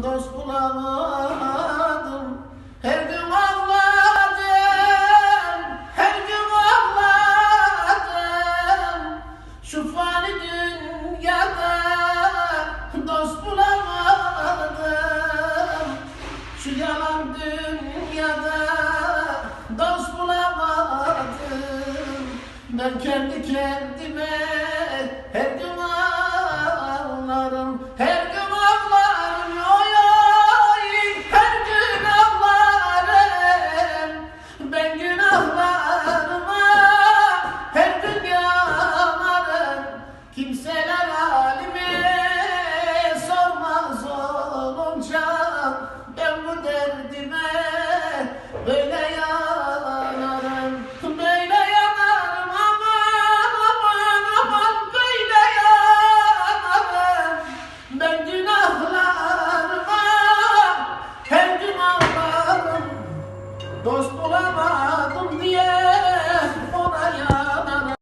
dost bulamadım. Her gün ağladım, her gün ağladım. Şu fani dünyada dost bulamadım. Şu yalan dünyada dost bulamadım. Ben kendi kendime dost bulamaz